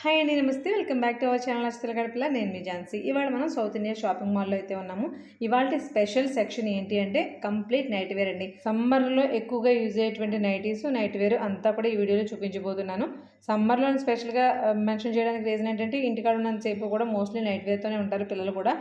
Hi అండి నమస్తే. Welcome back to our channel అస్తుల గడపల. నేను మీ ఝాన్సీ. ఇవాళ మనం సౌత్ ఇండియా షాపింగ్ మాల్లో అయితే ఉన్నాము. ఇవాళ స్పెషల్ సెక్షన్ ఏంటి అంటే కంప్లీట్ నైట్ వేర్ అండి. సమ్మర్లో ఎక్కువగా యూజ్ అయ్యేటువంటి నైటీస్ నైట్ వేర్ అంతా కూడా ఈ వీడియోలో చూపించబోతున్నాను. సమ్మర్లో స్పెషల్గా మెన్షన్ చేయడానికి రీజన్ ఏంటంటే ఇంటికాడ ఉన్నంతసేపు కూడా మోస్ట్లీ నైట్ వేర్తోనే ఉంటారు పిల్లలు కూడా.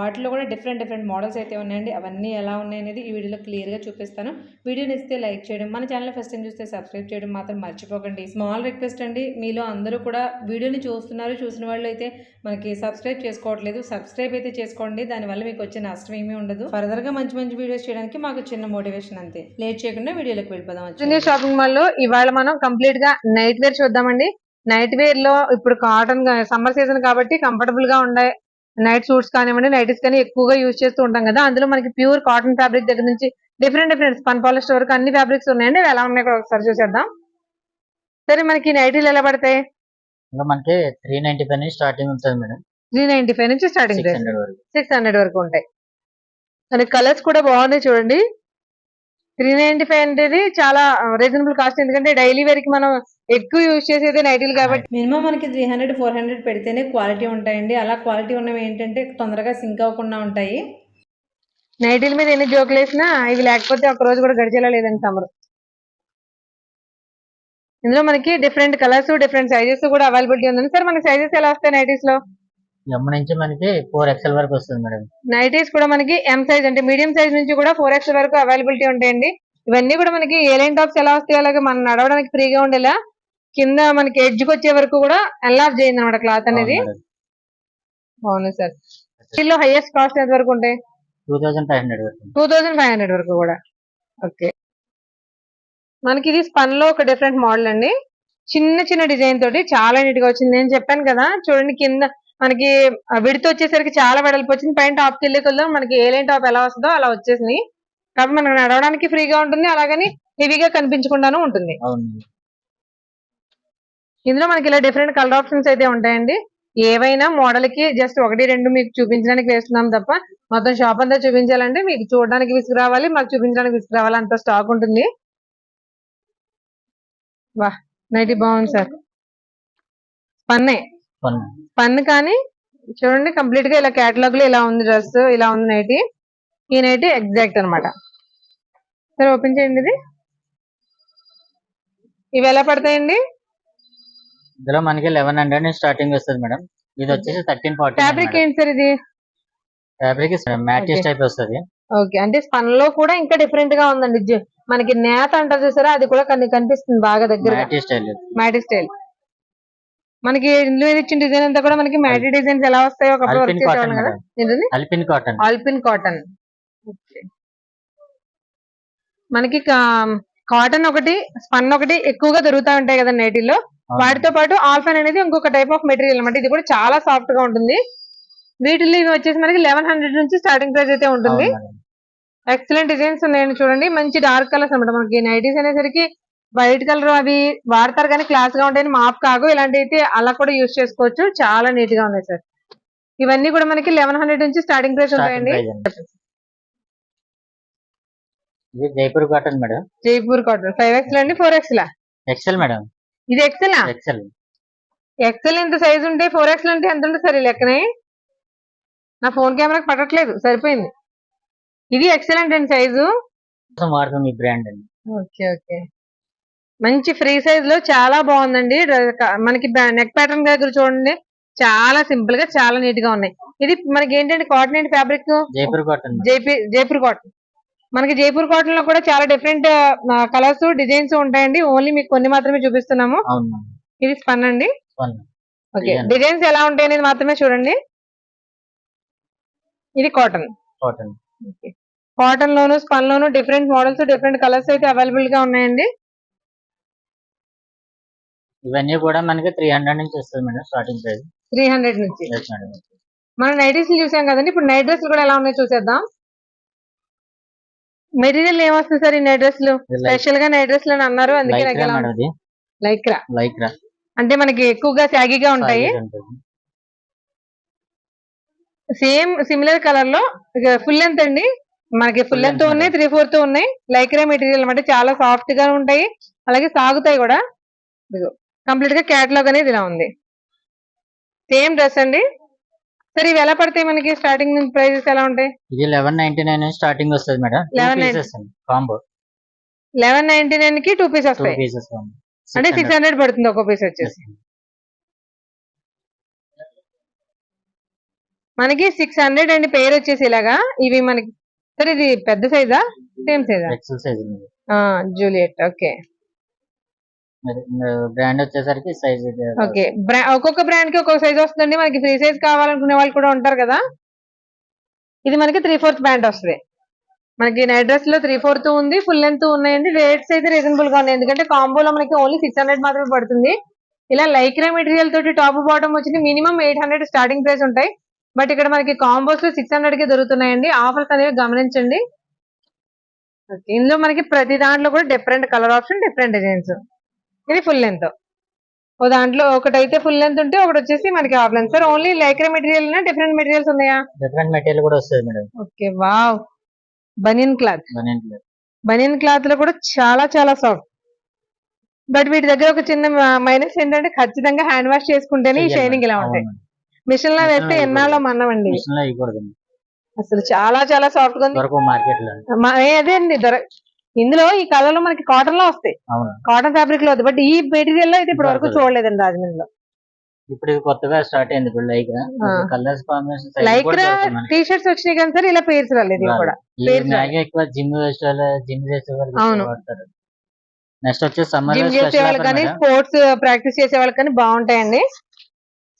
వాటిలో కూడా డిఫరెంట్ డిఫరెంట్ మోడల్స్ అయితే ఉన్నాయండి. అవన్నీ ఎలా ఉన్నాయి అనేది ఈ వీడియోలో క్లియర్గా చూపిస్తాను. వీడియోని ఇస్తే లైక్ చేయడం మన ఛానల్ ఫస్ట్ టైం చూస్తే సబ్స్క్రైబ్ చేయడం మాత్రం మర్చిపోకండి. స్మాల్ రిక్వెస్ట్ అండి మీలో అందరూ కూడా వీడియోని చూస్తున్నారు చూసిన వాళ్ళు అయితే మనకి సబ్స్క్రైబ్ చేసుకోవట్లేదు. సబ్స్క్రైబ్ అయితే చేసుకోండి దానివల్ల మీకు వచ్చే నష్టం ఏమీ ఉండదు. ఫర్దర్గా మంచి మంచి వీడియోస్ చేయడానికి మాకు చిన్న మోటివేషన్ అంతే. లేట్ చేయకుండా వీడియోలోకి వెళ్ళిపోదాం. షాపింగ్ మాల్లో ఇవాళ మనం కంప్లీట్గా నైట్ వేర్ చూద్దామండి నైట్ వేర్లో ఇప్పుడు కాటన్ సమ్మర్ సీజన్ కాబట్టి కంఫర్టబుల్గా ఉండే నైట్ సూట్స్ కానివ్వండి నైటీస్ కానీ ఎక్కువగా యూజ్ చేస్తూ ఉంటాం కదా. అందులో మనకి ప్యూర్ కాటన్ ఫ్యాబ్రిక్ దగ్గర నుంచి డిఫరెంట్ డిఫరెంట్ స్పన్ పాలిస్టర్ వరకు అన్ని ఫ్యాబ్రిక్స్ ఉన్నాయండి. ఎలా ఉన్నాయి కూడా ఒకసారి చూసేద్దాం. సరే మనకి నైటీలు ఎలా పడతాయి? మనకి త్రీ నైన్టీ ఫైవ్ నుంచి స్టార్టింగ్ ఉంటుంది మేడం. త్రీ నైన్టీ ఫైవ్ నుంచి స్టార్టింగ్ సిక్స్ హండ్రెడ్ వరకు. సిక్స్ హండ్రెడ్ వరకు ఉంటాయి. కానీ కలర్స్ కూడా బాగున్నాయి చూడండి. త్రీ నైన్టీ ఫైవ్ అనేది చాలా రీజనబుల్ కాస్ట్ ఎందుకంటే డైలీ వేర్కి మనం ఎక్కువ యూజ్ చేసేది నైటీలు కాబట్టి. మినిమం మనకి త్రీ హండ్రెడ్ ఫోర్ హండ్రెడ్ పెడితేనే క్వాలిటీ ఉంటాయండి. అలా క్వాలిటీ ఉన్నవి ఏంటంటే తొందరగా సింక్ అవ్వకుండా ఉంటాయి. నైటీల మీద ఎన్ని జోకులు వేసినా ఇవి లేకపోతే ఒక రోజు కూడా గడిచేలా లేదండి సమ్మర్ ఇందులో మనకి డిఫరెంట్ కలర్స్ డిఫరెంట్ సైజెస్ కూడా అవైలబిలిటీ ఉందండి. సార్ మనకి సైజెస్ ఎలా వస్తాయి నైటీస్లో? ఎమ్ నుంచి మనకి ఫోర్ ఎక్స్ఎల్ వరకు వస్తుంది మేడం. నైటీస్ కూడా మనకి ఎం సైజ్ అంటే మీడియం సైజ్ నుంచి కూడా ఫోర్ ఎక్స్ వరకు అవైలబిలిటీ ఉంటాయండి. ఇవన్నీ కూడా మనకి ఏ లైన్ టాప్స్ ఎలా వస్తాయి అలాగే మనం నడవడానికి ఫ్రీగా ఉండేలా కింద మనకి ఎడ్జ్కి వచ్చే వరకు కూడా ఎన్లార్జ్ చేయింది అనమాట క్లాత్ అనేది. బాగుంది సార్. వీటిలో హైయెస్ట్ కాస్ట్ ఎంత వరకు ఉంటాయి? టూ థౌసండ్ ఫైవ్ హండ్రెడ్ వరకు. టూ థౌజండ్ ఫైవ్ హండ్రెడ్ వరకు కూడా. ఓకే మనకి ఇది స్పన్లో ఒక డిఫరెంట్ మోడల్ అండి. చిన్న చిన్న డిజైన్ తోటి చాలా నీట్గా వచ్చింది. నేను చెప్పాను కదా చూడండి కింద మనకి విడత వచ్చేసరికి చాలా వెడల్పు వచ్చింది. పైన టాప్కి వెళ్ళే కొద్దాం మనకి ఏ లైన్ టాప్ ఎలా వస్తుందో అలా వచ్చేసింది. కాబట్టి మనకు నడవడానికి ఫ్రీగా ఉంటుంది. అలాగని హెవీగా కనిపించకుండాను ఉంటుంది. ఇందులో మనకి ఇలా డిఫరెంట్ కలర్ ఆప్షన్స్ అయితే ఉంటాయండి. ఏవైనా మోడల్కి జస్ట్ ఒకటి రెండు మీకు చూపించడానికి వేస్తున్నాం తప్ప మొత్తం షాప్ అంతా చూపించాలంటే మీకు చూడడానికి విసుగు రావాలి మాకు చూపించడానికి విసుగు రావాలి. అంత స్టాక్ ఉంటుంది. వా నైటీ బాగుంది సార్. పన్నే. పన్ను. కానీ చూడండి కంప్లీట్గా ఇలా కేటలాగ్లో ఇలా ఉంది డ్రెస్ ఇలా ఉంది నైటీ. ఈ నైటీ ఎగ్జాక్ట్ అన్నమాట. సరే ఓపెన్ చేయండి ఇది. ఇవి ఎలా పడతాయండి? ఇందులో మనకి లెవెన్ హండ్రెడ్ నుంచి స్టార్టింగ్ వస్తుంది మేడం. ఇది వచ్చేసి థర్టీన్ ఫార్టీ ఫ్యాబ్రిక్ ఏంటి సార్ ఇది? ఫ్యాబ్రిక్ మ్యాటిస్ Okay. టైప్ వస్తుంది. ఓకే అంటే స్పన్లో కూడా ఇంకా డిఫరెంట్గా ఉందండి. మనకి నేత అంటారు చూసారా? అది కూడా కని- కనిపిస్తుంది బాగా దగ్గర మ్యాటిస్ స్టైల్ మ్యాటీ స్టైల్ మనకి ఇందులో ఇచ్చిన డిజైన్ అంతా కూడా మనకి మ్యాటీ డిజైన్స్ ఎలా వస్తాయో ఒకప్పుడు వర్క్ అల్పిన్ కాటన్ చేసేవాళ్ళం కదా. అల్పిన్ కాటన్ ఆల్పిన్ కాటన్ మనకి కాటన్ ఒకటి స్పన్ ఒకటి ఎక్కువగా దొరుకుతా ఉంటాయి కదా నైటీలో. వాటితో పాటు ఆల్ఫన్ అనేది ఇంకొక టైప్ ఆఫ్ మెటీరియల్ అన్నమాట. ఇది కూడా చాలా సాఫ్ట్గా ఉంటుంది. వీటిలో ఇవి వచ్చేసి మనకి లెవెన్ హండ్రెడ్ నుంచి స్టార్టింగ్ ప్రైస్ అయితే ఉంటుంది. ఎక్సలెంట్ డిజైన్స్ ఉన్నాయండి చూడండి. మంచి డార్క్ కలర్స్ అన్నమాట. మనకి నైటీస్ అనేసరికి వైట్ కలర్ అవి వాడతారు కానీ క్లాస్గా ఉంటాయని మాప్ కాగు. ఇలాంటి అయితే అలా కూడా యూస్ చేసుకోవచ్చు. చాలా నీట్గా ఉన్నాయి సార్. ఇవన్నీ కూడా మనకి లెవెన్ హండ్రెడ్ నుంచి స్టార్టింగ్ ప్రైస్ ఉంటాయండి. Jaipur cotton madam. Jaipur cotton five X అండి ఫోర్ ఎక్స్ లా? XL madam. ఇది ఎక్సెల్ ఎక్సెల్ ఎక్సెల్ ఎంత సైజ్ ఉంటే ఫోర్ ఎక్స్ అంటే ఎంత ఉంటుంది సార్ ఈ లెక్కనే? నా ఫోన్ కెమెరాకి పట్టట్లేదు సరిపోయింది. ఇది ఎక్సలెంట్ అండి సైజు వాడుతుంది బ్రాండ్ అండి. Okay okay. మంచి ఫ్రీ సైజ్లో చాలా బాగుందండి. మనకి నెక్ ప్యాటర్న్ దగ్గర చూడండి. చాలా సింపుల్గా చాలా నీట్గా ఉన్నాయి. ఇది మనకి ఏంటంటే కాటన్ ఏంటి fabric? Jaipur cotton Jaipur Jaipur cotton. మనకి జైపూర్ కాటన్లో కూడా చాలా డిఫరెంట్ కలర్స్ డిజైన్స్ ఉంటాయండి. ఓన్లీ మీకు కొన్ని మాత్రమే చూపిస్తున్నాము. ఇది స్పన్ అండి. ఓకే. డిజైన్స్ ఎలా ఉంటాయి అనేది మాత్రమే చూడండి. ఇది కాటన్. కాటన్. కాటన్ లోను స్పన్ లోను డిఫరెంట్ మోడల్స్ డిఫరెంట్ కలర్స్ అయితే అవైలబుల్గా ఉన్నాయండి. ఇవన్నీ కూడా మనకి త్రీ హండ్రెడ్ నుంచి వస్తుంది madam starting price three hundred నుంచి. మనం నైటీస్ చూసాం కదండి ఇప్పుడు నైట్ డ్రెస్ కూడా ఎలా ఉన్నాయో చూసేద్దాం. మెటీరియల్ ఏమొస్తుంది సార్ ఈ నైట్ డ్రెస్లు ఇది స్పెషల్గా నైట్ డ్రెస్లు అని అన్నారు అందుకే నాకు లైక్రా ఎలా మేడం ఇది లైక్రా లైక్రా అంటే మనకి ఎక్కువగా సాగిగా ఉంటాయి. ఉంటుంది. సేమ్ సిమిలర్ కలర్లో ఫుల్ లెంత్ అండి. మనకి ఫుల్ Full లెంత్ ఉన్నాయి త్రీ ఫోర్త్ ఉన్నాయి. లైక్రా మెటీరియల్ అంటే చాలా సాఫ్ట్గా ఉంటాయి. అలాగే సాగుతాయి కూడా. కంప్లీట్గా క్యాటలాగ్ అనేది ఇలా ఉంది. సేమ్ డ్రెస్ అండి. సరే ఇవి ఎలా పడతాయి మనకి స్టార్టింగ్ ప్రైజెస్ ఎలా ఉంటాయి? ఇది లెవెన్ నైన్టీ నైన్ స్టార్టింగ్ వస్తుంది మేడం. టూ 11.99 పీసెస్ అండి కాంబో లెవెన్ నైన్టీ నైన్కి టూ పీస్ వస్తాయి. అంటే సిక్స్ హండ్రెడ్ పడుతుంది ఒక పీస్ వచ్చేసి. మనకి సిక్స్ హండ్రెడ్ అండి పేరు వచ్చేసి ఇలాగా. ఇవి మనకి సరే ఇది పెద్ద సైజా same size Juliet okay brand వచ్చేసరికి సైజ్ ఓకే. ఒక్కొక్క బ్రాండ్కి ఒక్కొక్క సైజ్ వస్తుందండి. మనకి ఫ్రీ సైజ్ కావాలనుకునే వాళ్ళు కూడా ఉంటారు కదా. ఇది మనకి త్రీ ఫోర్త్ బ్రాండ్ వస్తుంది. మనకి నైట్ డ్రెస్లో త్రీ ఫోర్త్ ఉంది ఫుల్ లెంత్ ఉన్నాయండి. రేట్స్ అయితే రీజనబుల్గా ఉన్నాయి. ఎందుకంటే కాంబోలో మనకి ఓన్లీ సిక్స్ హండ్రెడ్ మాత్రమే పడుతుంది. ఇలా లైక్రా మెటీరియల్ తోటి టాప్ బాటమ్ వచ్చి minimum eight hundred starting price ఉంటాయి. బట్ ఇక్కడ మనకి కాంబోస్లో సిక్స్ హండ్రెడ్కి దొరుకుతున్నాయండి. ఆఫర్స్ అనేవి గమనించండి. ఇందులో మనకి ప్రతి దాంట్లో కూడా different colour option different designs ఇది ఫుల్ లెంత్ ఓ దాంట్లో ఒకటైతే ఫుల్ లెంత్ ఉంటే ఒకటి వచ్చేసి మనకి half length sir only Lycra material different materials ఉన్నాయా? డిఫరెంట్ మెటీరియల్ కూడా వస్తుంది madam okay wow. Banian cloth banian banian క్లాత్లో కూడా చాలా చాలా సాఫ్ట్ బట్ వీటి దగ్గర ఒక చిన్న మైనస్ ఏంటంటే ఖచ్చితంగా హ్యాండ్ వాష్ చేసుకుంటేనే ఈ షైనింగ్ ఇలా ఉంటాయి. మిషన్లో వేస్తే ఎన్నాళ్ళో ఇవ్వకూడదు అసలు చాలా చాలా సాఫ్ట్గా ఉంది. అదే అండి ఇందులో ఈ కలర్లో మనకి కాటన్లో వస్తాయి. కాటన్ ఫ్యాబ్రిక్లో బట్ ఈ మెటీరియల్లో అయితే ఇప్పటి వరకు. చూడలేదండి రాజమండ్రిలో. ఇప్పుడు కొత్తగా స్టార్ట్ అయింది ఇప్పుడు like colours combination Lycra T shirts వచ్చినాయి కానీ సార్ ఇలా పేర్స్ రాలేదు కూడా. ఎక్కువ జిమ్ చేసే వాళ్ళు జిమ్ చేసే వాళ్ళు అవును. నెక్స్ట్ వచ్చేసి సమ్మర్ జిమ్ చేసే వాళ్ళకి కానీ స్పోర్ట్స్ ప్రాక్టీస్ చేసే వాళ్ళకి కానీ బాగుంటాయండి.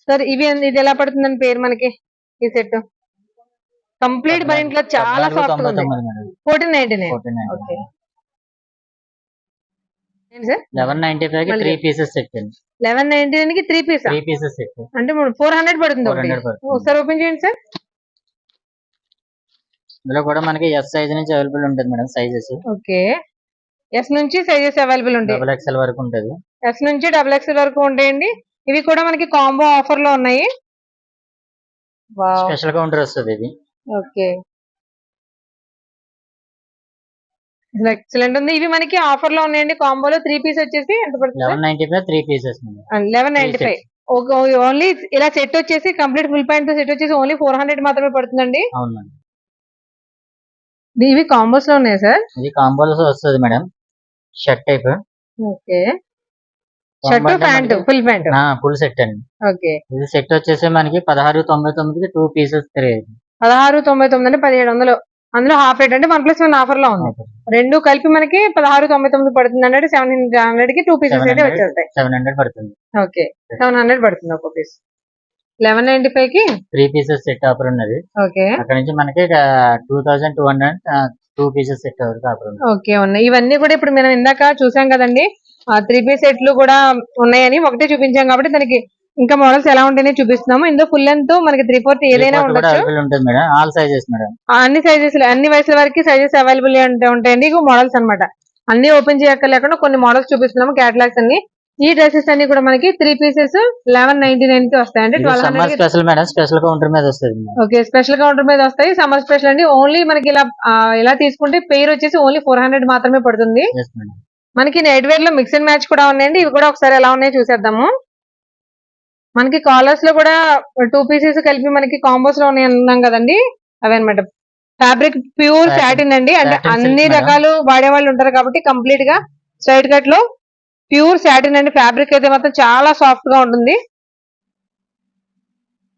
సార్ ఇవి ఇది ఎలా పడుతుందని పేరు మనకి? ఈ సెట్ కంప్లీట్ క్లాత్ చాలా సాఫ్ట్ ఉంది. Fourteen ninety nine okay eleven ninety ఫైవ్కి. త్రీ పీసెస్ లెవెన్ నైన్టీ నైన్కి త్రీ పీస్ త్రీ పీసెస్ అంటే ఫోర్ హండ్రెడ్ పడుతుంది ఒకసారి ఓపెన్ చేయండి సార్. ఇందులో కూడా మనకి ఎస్ సైజ్ నుంచి అవైలబుల్ ఉంటుంది మేడం సైజెస్ ఓకే. ఎస్ నుంచి సైజెస్ అవైలబుల్ ఉంటాయి. డబుల్ ఎక్స్ఎల్ వరకు ఉంటుంది. ఎస్ నుంచి డబుల్ ఎక్స్ వరకు ఉంటాయండి. ఇవి కూడా మనకి కాంబో ఆఫర్లో ఉన్నాయి. స్పెషల్ కౌంటర్ వస్తుంది ఇది. ఓకే. ఎక్సలెంట్ ఉంది. ఇవి మనకి ఆఫర్లో ఉన్నాయండి. కాంబోలో త్రీ పీస్ వచ్చేసి ఎంత పడుతుంది? Eleven ninety five three pieces eleven ninety five only ఇలా సెట్ వచ్చేసి కంప్లీట్ ఫుల్ ప్యాంట్ సెట్ వచ్చేసి ఓన్లీ ఫోర్ హండ్రెడ్ మాత్రమే పడుతుందండి. ఇవి కాంబోస్లో ఉన్నాయి సార్? ఇది కాంబోలో వస్తుంది madam. Shirt type okay. Shirt pant full pant full set అండి. ఓకే. ఇది సెట్ వచ్చేసి మనకి పదహారు తొంభై తొమ్మిదికి టూ పీసెస్ త్రీ. పదహారు తొంభై తొమ్మిది అంటే పదిహేడు వందలు. అందులో హాఫ్ రేట్ అంటే వన్ ప్లస్ వన్ ఆఫర్లో ఉంది. రెండు కలిపి మనకి పదహారు తొంభై తొమ్మిది పడుతుంది అంటే సెవెన్ హండ్రెడ్కి టూ పీసెస్ అయితే 700. వచ్చేస్తాయి సెవెన్ హండ్రెడ్ పడుతుంది. ఓకే సెవెన్ హండ్రెడ్ పడుతుంది ఒక పీస్ లెవెన్ నైన్టీ ఫైవ్కి? త్రీ పీసెస్ సెట్ ఆఫర్ ఉన్నది. ఓకే అక్కడ నుంచి మనకి two thousand two hundred two pieces set offer okay ఉన్నాయి. ఇవన్నీ కూడా ఇప్పుడు మనం ఇందాక చూసాం కదండి. త్రీ పీస్ సెట్లు కూడా ఉన్నాయని ఒకటే చూపించాం కాబట్టి దానికి ఇంకా మోడల్స్ ఎలా ఉంటాయని చూపిస్తున్నాము. ఇందులో ఫుల్ లెంత్ మనకి త్రీ ఫోర్త్ ఏదైనా ఉండొచ్చు. అన్ని సైజెస్ అన్ని వయసుల వరకు సైజెస్ అవైలబుల్ ఉంటాయండి మోడల్స్ అన్నమాట. అన్ని ఓపెన్ చేయక్కర్లేకుండా కొన్ని మోడల్స్ చూపిస్తున్నాము క్యాటలాగ్స్ అన్ని. ఈ డ్రెస్సెస్ అన్ని కూడా మనకి త్రీ పీసెస్ లెవెన్ నైన్టీ నైన్కి వస్తాయి అంటే twelve special madam special counter మీద వస్తుంది. ఓకే స్పెషల్ కౌంటర్ మీద వస్తాయి. సమ్మర్ స్పెషల్ అండి. ఓన్లీ మనకి ఇలా ఇలా తీసుకుంటే పేరు వచ్చేసి ఓన్లీ ఫోర్ హండ్రెడ్ మాత్రమే పడుతుంది. మనకి నైట్ వేర్లో మిక్స్ అండ్ మ్యాచ్ కూడా ఉన్నాయండి. ఇవి కూడా ఒకసారి ఎలా ఉన్నాయో చూసేద్దాము. మనకి కాలర్స్లో కూడా టూ పీసెస్ కలిపి మనకి కాంబోస్లో ఉన్నాయి అన్నాం కదండి? అవే అనమాట ఫ్యాబ్రిక్ ప్యూర్. సాటిన్ అండి. అంటే అన్ని. రకాలు వాడే వాళ్ళు ఉంటారు కాబట్టి కంప్లీట్గా స్ట్రైట్ కట్లో ప్యూర్ సాటిన్ అండి. ఫ్యాబ్రిక్ అయితే మాత్రం చాలా సాఫ్ట్గా ఉంటుంది.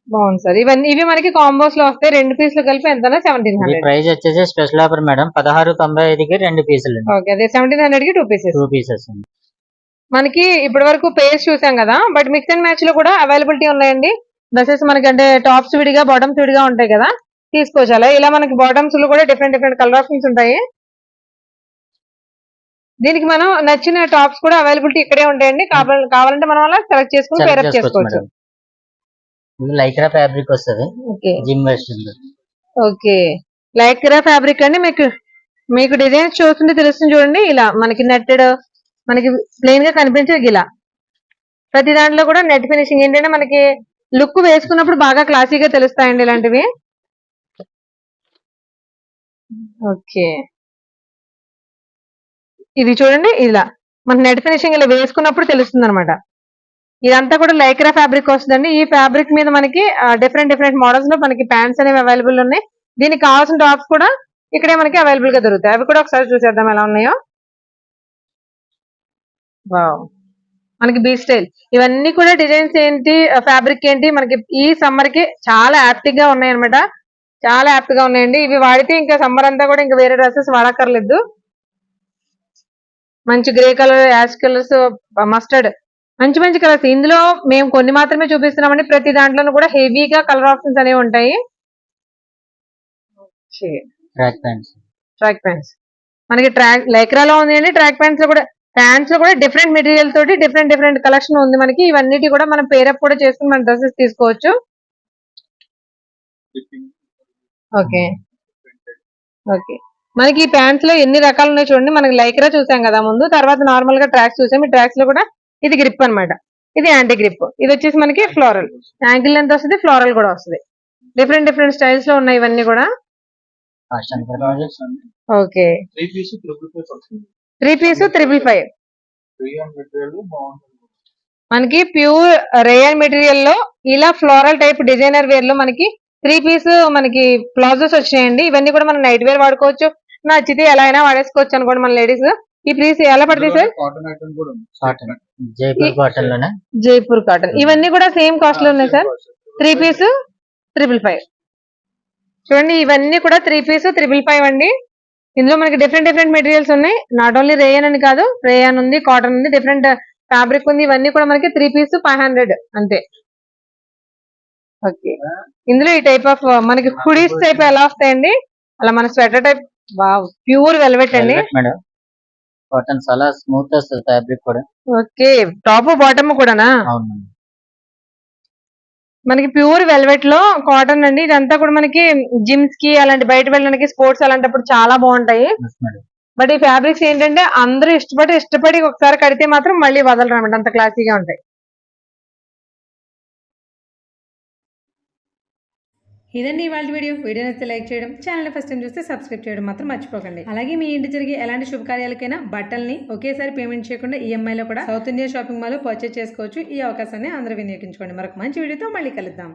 బాగుంది సార్. ఇవన్నీ ఇవి మనకి కాంబోస్లో వస్తాయి రెండు పీసులు కలిపి ఎంత సెవెంటీన్ హండ్రెడ్ ప్రైస్ వచ్చేసి స్పెషల్ ఆఫర్ మేడం పదహారు తొంభై ఐదుకి రెండు పీసులు ఓకే అదే సెవెంటీన్ హండ్రెడ్కి టూ పీసెస్ టూ పీసెస్ మనకి ఇప్పటి వరకు పేర్స్ చూసాం కదా బట్ మిక్స్ అండ్ మ్యాచ్లో కూడా అవైలబిలిటీ ఉన్నాయండి. డ్రెస్సెస్ మనకి అంటే టాప్స్ విడిగా బాటమ్స్ విడిగా ఉంటాయి కదా తీసుకోవచ్చు అలా ఇలా మనకి బాటమ్స్లో కూడా డిఫరెంట్ డిఫరెంట్ కలర్ ఆప్షన్స్ ఉంటాయి. దీనికి మనం నచ్చిన టాప్స్ కూడా అవైలబిలిటీ ఇక్కడే ఉంటాయండి. కావాల- కావాలంటే మనం అలా సెలెక్ట్ చేసుకుని పేరప్ చేసుకోవచ్చు లైక్రా ఫ్యాబ్రిక్ వస్తుంది. Okay. Gym vest okay. Lycra fabric అండి. మీకు మీకు డిజైన్స్ చూస్తుంటే తెలుస్తుంది చూడండి. ఇలా మనకి నెట్టెడ్ మనకి ప్లెయిన్గా కనిపించేది ఇలా ప్రతి దాంట్లో కూడా నెట్ ఫినిషింగ్ ఏంటంటే మనకి లుక్ వేసుకున్నప్పుడు బాగా క్లాసీగా తెలుస్తాయండి ఇలాంటివి. ఓకే. ఇది చూడండి ఇలా. మన నెట్ ఫినిషింగ్ ఇలా వేసుకున్నప్పుడు తెలుస్తుంది అనమాట ఇదంతా కూడా లైక్రా ఫ్యాబ్రిక్ వస్తుందండి. ఈ ఫ్యాబ్రిక్ మీద మనకి డిఫరెంట్ డిఫరెంట్ మోడల్స్లో మనకి ప్యాంట్స్ అనేవి అవైలబుల్ ఉన్నాయి. దీనికి కావాల్సిన టాప్స్ కూడా ఇక్కడే మనకి అవైలబుల్గా దొరుకుతాయి. అవి కూడా ఒకసారి చూసేద్దాం ఎలా ఉన్నాయో. మనకి బీ స్టైల్. ఇవన్నీ కూడా డిజైన్స్ ఏంటి ఫ్యాబ్రిక్ ఏంటి మనకి ఈ సమ్మర్కి చాలా యాప్ట్గా ఉన్నాయి అనమాట చాలా యాప్ట్గా ఉన్నాయండి. ఇవి వాడితే ఇంకా సమ్మర్ అంతా కూడా ఇంకా వేరే డ్రెస్సెస్ వాడక్కర్లేదు. మంచి grey colour ash colours mustard. మంచి మంచి కలర్స్. ఇందులో మేము కొన్ని మాత్రమే చూపిస్తున్నామండి. ప్రతి దాంట్లోనూ కూడా హెవీగా కలర్ ఆప్షన్స్ అనేవి ఉంటాయి. Track pants. Track pants. మనకి ట్రాక్ లైక్రాలో ఉంది అండి ట్రాక్ ప్యాంట్స్లో కూడా ప్యాంట్స్లో కూడా డిఫరెంట్ మెటీరియల్ తోటి డిఫరెంట్ డిఫరెంట్ కలెక్షన్ ఉంది మనకి. ఇవన్నిటి కూడా మనం పేరప్ కూడా చేసుకుని మన డ్రెస్సెస్ తీసుకోవచ్చు. ఓకే ఓకే మనకి ఈ ప్యాంట్స్లో ఎన్ని రకాలు ఉన్నాయి చూడండి. మనకి లైక్రా చూసాం కదా ముందు. తర్వాత నార్మల్గా ట్రాక్స్ చూసాం. ఈ ట్రాక్స్లో కూడా ఇది గ్రిప్ అన్నమాట. ఇది యాంటీ గ్రిప్ ఇది వచ్చేసి మనకి ఫ్లోరల్ యాంకిల్ లెంత్ వస్తుంది ఫ్లోరల్ కూడా వస్తుంది. డిఫరెంట్ డిఫరెంట్ స్టైల్స్లో ఉన్నాయి ఇవన్నీ కూడా. Okay three piece triple five మనకి ప్యూర్ రేయన్ మెటీరియల్లో ఇలా ఫ్లోరల్ టైప్ డిజైనర్ వేర్లో మనకి త్రీ పీస్ మనకి ప్లాజోస్ వచ్చినాయండి. ఇవన్నీ కూడా మనం నైట్ వేర్ వాడుకోవచ్చు. నచ్చితే ఎలా అయినా వాడేసుకోవచ్చు అనుకోండి మన లేడీస్ ఈ పీస్ ఎలా పడుతుంది సార్ కాటన్ ఐటమ్ కూడా ఉంది. కాటన్ జైపూర్ కాటన్లోనే? జైపూర్ కాటన్ ఇవన్నీ కూడా సేమ్ కాస్ట్లో ఉన్నాయి sir three piece triple five చూడండి ఇవన్నీ కూడా త్రీ పీస్ త్రిబుల్ ఫైవ్ అండి. ఇందులో మనకి డిఫరెంట్ డిఫరెంట్ మెటీరియల్స్ ఉన్నాయి. నాట్ ఓన్లీ రేయన్ అని కాదు రేయన్ ఉంది కాటన్ ఉంది డిఫరెంట్ ఫ్యాబ్రిక్ ఉంది. ఇవన్నీ కూడా మనకి త్రీ పీస్ ఫైవ్ హండ్రెడ్ అంతే. ఓకే ఇందులో ఈ టైప్ ఆఫ్ మనకి హుడీస్ టైప్ ఎలా వస్తాయండి? అలా మన స్వెటర్ టైప్ ప్యూర్ వెల్వెట్ అండి. కాటన్ చాలా స్మూత్ వస్తుంది ఫ్యాబ్రిక్ కూడా. ఓకే టాప్ బాటమ్ కూడానా? అవును మనకి ప్యూర్ వెల్వెట్లో కాటన్ అండి. ఇదంతా కూడా మనకి జిమ్స్కి అలాంటి బయట వెళ్ళడానికి స్పోర్ట్స్ అలాంటప్పుడు చాలా బాగుంటాయి. బట్ ఈ ఫ్యాబ్రిక్స్ ఏంటంటే అందరూ ఇష్టపడి ఇష్టపడి ఒకసారి కడితే మాత్రం మళ్ళీ వదలరు అనమాట అంత క్లాసీగా ఉంటాయి. ఇదండి ఇవాళ వీడియో. వీడియో నచ్చితే లైక్ చేయడం ఛానల్ ఫస్ట్ టైం చూస్తే సబ్స్క్రైబ్ చేయడం మాత్రం మర్చిపోకండి. అలాగే మీ ఇంటి జరిగే ఎలాంటి శుభకార్యాలకైనా బట్టల్ని ఒకేసారి పేమెంట్ చేయకుండా ఈఎంఐలో కూడా South India shopping mall purchase చేసుకోవచ్చు. ఈ అవకాశాన్ని అందరూ వినియోగించుకోండి. మరొక మంచి వీడియోతో మళ్ళీ కలుద్దాం.